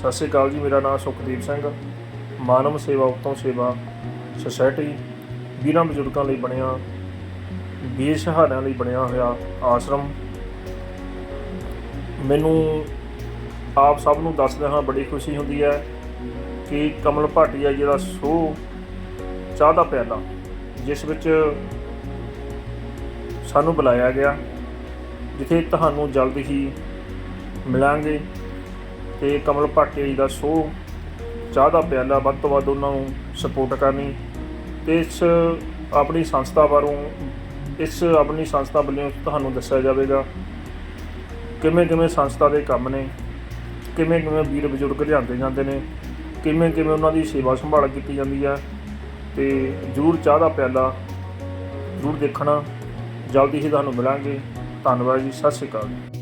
ਸਤਿ ਸ਼੍ਰੀ ਅਕਾਲ ਜੀ, ਮੇਰਾ ਨਾਮ ਸੁਖਦੀਪ ਸਿੰਘ ਮਾਨਵ ਸੇਵਾ ਉਤਮ ਸੇਵਾ ਸੁਸਾਇਟੀ ਵੀਰਾਂ ਬਜ਼ੁਰਗਾਂ ਲਈ ਬਣਿਆ, ਬੇਸਹਾਰਿਆਂ ਲਈ ਬਣਿਆ ਹੋਇਆ ਆਸ਼ਰਮ। ਮੈਨੂੰ ਆਪ ਸਭ ਨੂੰ ਦੱਸਦੇ ਹਾਂ, ਬੜੀ ਖੁਸ਼ੀ ਹੁੰਦੀ ਹੈ ਕਿ ਕਮਲ ਭਾਟੀਆ ਜੀ ਦਾ ਸੋ ਚਾਹ ਦਾ ਪਿਆਲਾ, ਜਿਸ ਵਿੱਚ ਸਾਨੂੰ ਬੁਲਾਇਆ ਗਿਆ, ਜਿੱਥੇ ਤੁਹਾਨੂੰ ਜਲਦ ਹੀ ਮਿਲਾਂਗੇ। ਤੇ ਕਮਲ ਭਾਟੀਆ ਜੀ ਦਾ ਸ਼ੋਅ ਚਾਹ ਦਾ ਪਿਆਲਾ ਵੱਧ ਤੋਂ ਵੱਧ ਉਹਨਾਂ ਨੂੰ ਸਪੋਰਟ ਕਰਨੀ, ਤੇ ਇਸ ਆਪਣੀ ਸੰਸਥਾ ਬਾਰੇ ਇਸ ਆਪਣੀ ਸੰਸਥਾ ਵੱਲੋਂ ਤੁਹਾਨੂੰ ਦੱਸਿਆ ਜਾਵੇਗਾ ਕਿਵੇਂ ਕਿਵੇਂ ਸੰਸਥਾ ਦੇ ਕੰਮ ਨੇ, ਕਿਵੇਂ ਕਿਵੇਂ ਵੀਰ ਬਜ਼ੁਰਗ ਲਿਆਂਦੇ ਜਾਂਦੇ ਨੇ, ਕਿਵੇਂ ਕਿਵੇਂ ਉਹਨਾਂ ਦੀ ਸੇਵਾ ਸੰਭਾਲ ਕੀਤੀ ਜਾਂਦੀ ਹੈ ਤੇ ਜਰੂਰ ਚਾਹ ਦਾ ਪਿਆਲਾ ਜਰੂਰ ਦੇਖਣਾ, ਜਲਦੀ ਹੀ ਤੁਹਾਨੂੰ ਮਿਲਾਂਗੇ। ਧੰਨਵਾਦ ਜੀ, ਸਤਿ ਸ਼੍ਰੀ ਅਕਾਲ।